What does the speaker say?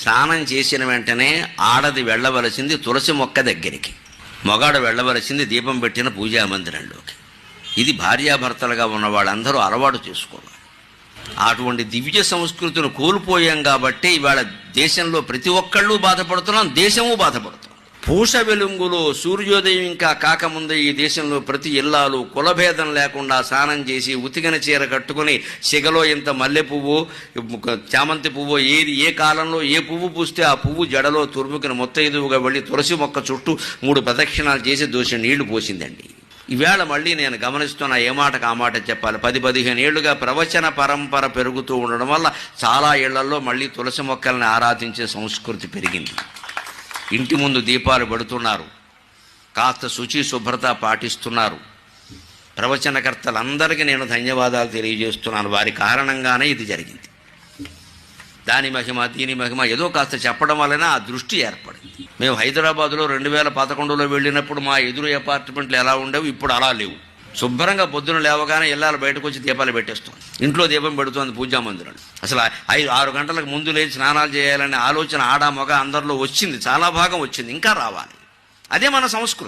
స్నానం చేసిన వెంటనే ఆడది వెళ్ళవలసింది తులసి మొక్క దగ్గరికి. మొగాడు వెళ్ళవలసింది దీపం పెట్టిన పూజా మందిరంలోకి. ఇది భార్యాభర్తలుగా ఉన్న వాళ్ళందరూ అలవాటు చేసుకోవాలి. అటువంటి దివ్య సంస్కృతిని కోల్పోయాం కాబట్టి ఇవాళ దేశంలో ప్రతి ఒక్కళ్ళు బాధపడుతున్నాం దేశము బాధపడుతున్నాం. పూస వెలుంగులో సూర్యోదయం ఇంకా కాకముందే ఈ దేశంలో ప్రతి ఇల్లాలు కులభేదం లేకుండా స్నానం చేసి ఉతికిన చీర కట్టుకుని సిగలో ఇంత మల్లె పువ్వు చామంతి పువ్వు ఏది ఏ కాలంలో ఏ పువ్వు పూస్తే ఆ పువ్వు జడలో తురుముకిన మొత్తైదువుగా వెళ్ళి తులసి మొక్క చుట్టూ మూడు ప్రదక్షిణాలు చేసి దోషి నీళ్ళు పోసిందండి. ఈవేళ మళ్ళీ నేను గమనిస్తున్న ఏ మాటకు ఆ మాట చెప్పాలి. పది పదిహేను ఏళ్ళుగా ప్రవచన పరంపర పెరుగుతూ ఉండడం వల్ల చాలా ఇళ్ళలో మళ్ళీ తులసి మొక్కల్ని ఆరాధించే సంస్కృతి పెరిగింది. ఇంటి ముందు దీపాలు పెడుతున్నారు. కాస్త శుచి శుభ్రత పాటిస్తున్నారు. ప్రవచనకర్తలందరికీ నేను ధన్యవాదాలు తెలియజేస్తున్నాను. వారి కారణంగానే ఇది జరిగింది. దాని మహిమ దీని మహిమ ఏదో కాస్త చెప్పడం వలన ఆ దృష్టి ఏర్పడింది. మేము హైదరాబాద్లో రెండు వేల పదకొండులో వెళ్ళినప్పుడు మా ఎదురు అపార్ట్మెంట్లు ఎలా ఉండేవి ఇప్పుడు అలా లేవు. శుభ్రంగా పొద్దున లేవగానే ఇళ్ళాలు బయటకు వచ్చి దీపాలు పెట్టేస్తాం ఇంట్లో దీపం పెడుతుంది పూజా మందిరం అసలు ఐదు ఆరు గంటలకు ముందు లేచి స్నానాలు చేయాలనే ఆలోచన ఆడా మగ అందరిలో వచ్చింది. చాలా భాగం వచ్చింది. ఇంకా రావాలి. అదే మన సంస్కృతి.